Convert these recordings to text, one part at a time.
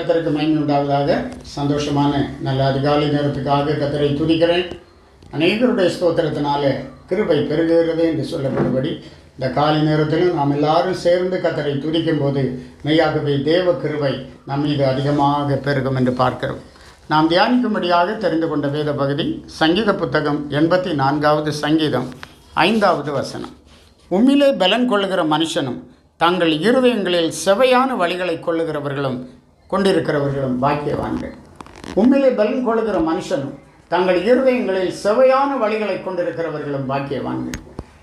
கத்தருக்கு மகிமை உண்டாவதாக சந்தோஷமான நல்ல அதிகாலை நேரத்துக்காக கத்தரை துதிக்கிறேன். அநேகருடைய ஸ்தோத்திரத்தினால கிருபை பெருகுகிறது என்று சொல்லப்படும்படி இந்த காலை நேரத்திலும் நாம் எல்லாரும் சேர்ந்து கத்தரை துதிக்கும் போது மெய்யாகவே தேவ கிருபை நம் மீது அதிகமாக பெருகும் என்று பார்க்கிறோம். நாம் தியானிக்கும்படியாக தெரிந்து கொண்ட வேத பகுதி சங்கீத புத்தகம் எண்பத்தி நான்காவது சங்கீதம் ஐந்தாவது வசனம். உம்மிலே பலன் கொள்ளுகிற மனுஷனும் தங்கள் இருதயங்களில் செவையான வழிகளை கொள்ளுகிறவர்களும் கொண்டிருக்கிறவர்களும் பாக்கியவான்கள். உண்மையிலே பலன் கொள்கிற மனுஷனும் தங்கள் இருதயங்களில் செவையான வழிகளை கொண்டிருக்கிறவர்களும் பாக்கியவான்கள்.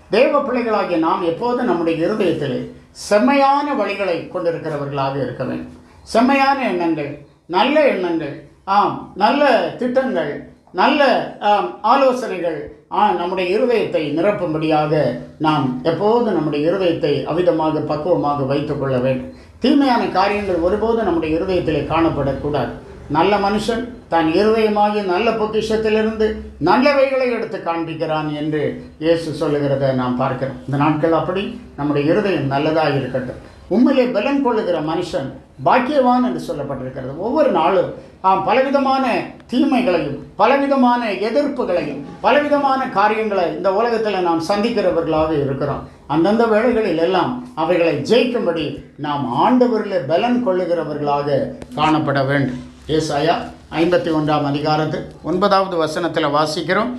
தேவ பிள்ளைகளாகிய நாம் எப்போது நம்முடைய இருதயத்தில் செம்மையான வழிகளை கொண்டிருக்கிறவர்களாக இருக்க வேண்டும். செம்மையான எண்ணங்கள் நல்ல எண்ணங்கள் ஆம் நல்ல திட்டங்கள் நல்ல ஆலோசனைகள் நம்முடைய இருதயத்தை நிரப்பும்படியாக நாம் எப்போது நம்முடைய இருதயத்தை அவிதமாக பக்குவமாக வைத்துக்கொள்ள வேண்டும். தீமையான காரியங்கள் ஒருபோதும் நம்முடைய இருதயத்திலே காணப்படக்கூடாது. நல்ல மனுஷன் தன் இருதயமாகிய நல்ல பொக்கிஷத்திலிருந்து நல்லவைகளை எடுத்து காண்பிக்கிறான் என்று இயேசு சொல்லுகிறத நாம் பார்க்கிறோம். இந்த நாட்கள் அப்படி நம்முடைய இருதயம் நல்லதாக இருக்கட்டும். உண்மையிலே பலம் கொள்ளுகிற மனுஷன் பாக்கியவான் என்று சொல்லப்பட்டிருக்கிறது. ஒவ்வொரு நாளும் ஆம் பலவிதமான தீமைகளையும் பலவிதமான எதிர்ப்புகளையும் பலவிதமான காரியங்களை இந்த உலகத்தில் நாம் சந்திக்கிறவர்களாக இருக்கிறோம். அந்தந்த வேளைகளில் எல்லாம் அவைகளை ஜெயிக்கும்படி நாம் ஆண்டவரில் பலன் கொள்ளுகிறவர்களாக காணப்பட வேண்டும். ஏசாயா ஐம்பத்தி ஒன்றாம் அதிகாரத்து ஒன்பதாவது வசனத்தில் வாசிக்கிறோம்.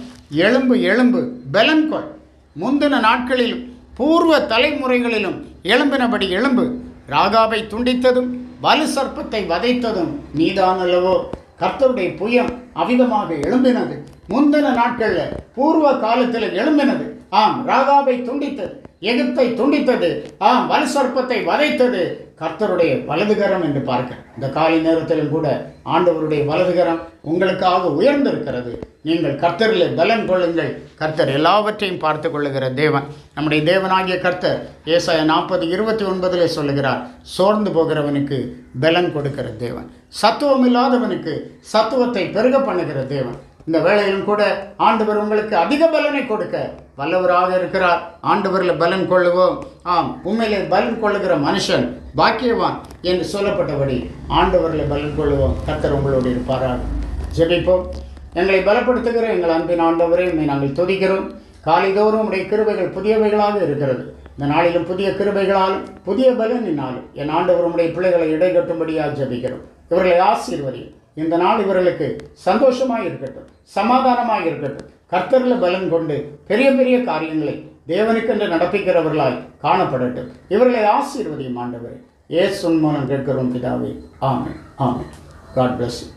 எலும்பு எலும்பு பலன் கொள். முந்தின நாட்களிலும் பூர்வ தலைமுறைகளிலும் எழும்பினபடி எலும்பு ராகாவை துண்டித்ததும் வலு சர்ப்பத்தை வதைத்ததும் நீதான் அல்லவோ கர்த்தருடைய புயம் அவிதமாக எழும்பினது. முந்தின நாட்களில் பூர்வ காலத்தில் எழும்பினது. ஆம் ராகாவை துண்டித்தது. எகிப்தை துண்டித்தது. ஆம் வலு சர்ப்பத்தை வதைத்தது. கர்த்தருடைய வலதுகரம் என்று பார்க்க இந்த காலை நேரத்திலும் கூட ஆண்டவருடைய வலதுகரம் உங்களுக்காக உயர்ந்திருக்கிறது. நீங்கள் கர்த்தரில் பலன் கொள்ளுங்கள். கர்த்தர் எல்லாவற்றையும் பார்த்து கொள்ளுகிற தேவன். நம்முடைய தேவனாகிய கர்த்தர் ஏசாய நாற்பது இருபத்தி ஒன்பதிலே சொல்லுகிறார் சோர்ந்து போகிறவனுக்கு பலன் கொடுக்கிற தேவன். சத்துவம் இல்லாதவனுக்கு சத்துவத்தை பெருக பண்ணுகிற தேவன். இந்த வேளையிலும் கூட ஆண்டவர் உங்களுக்கு அதிக பலனை கொடுக்க வல்லவராக இருக்கிறார். ஆண்டவரில் பலன் கொள்ளுவோம். ஆம் உண்மையிலே பலன் கொள்ளுகிற மனுஷன் பாக்கியவான் என்று சொல்லப்பட்டபடி ஆண்டவரில் பலன் கொள்ளுவோம். கத்தர் உங்களோடு இருப்பாராக. ஜெபிப்போம். எங்களை பலப்படுத்துகிற எங்கள் அன்பின் ஆண்டவரே உண்மை நாங்கள் துதிக்கிறோம். காலைதோறும் உடைய கிருபைகள் புதியவைகளாக இருக்கிறது. இந்த நாளிலும் புதிய கிருபைகளாலும் புதிய பலனினாலும் என் ஆண்டவர் உடைய பிள்ளைகளை இடைகட்டும்படியாக ஜபிக்கிறோம். இவர்களை ஆசீர்வதியும். இந்த நாள் இவர்களுக்கு சந்தோஷமாக இருக்கட்டும் சமாதானமாக இருக்கட்டும். கர்த்தரில் பலன் கொண்டு பெரிய பெரிய காரியங்களை தேவனுக்கென்று நடப்பிக்கிறவர்களாய் காணப்படட்டும். இவர்களை ஆசீர்வதியும் ஆண்டவரே. ஏசுன் மூலம் கேட்கிறோம் பிதாவே. ஆமே ஆமே காட் பிளஸ் யூ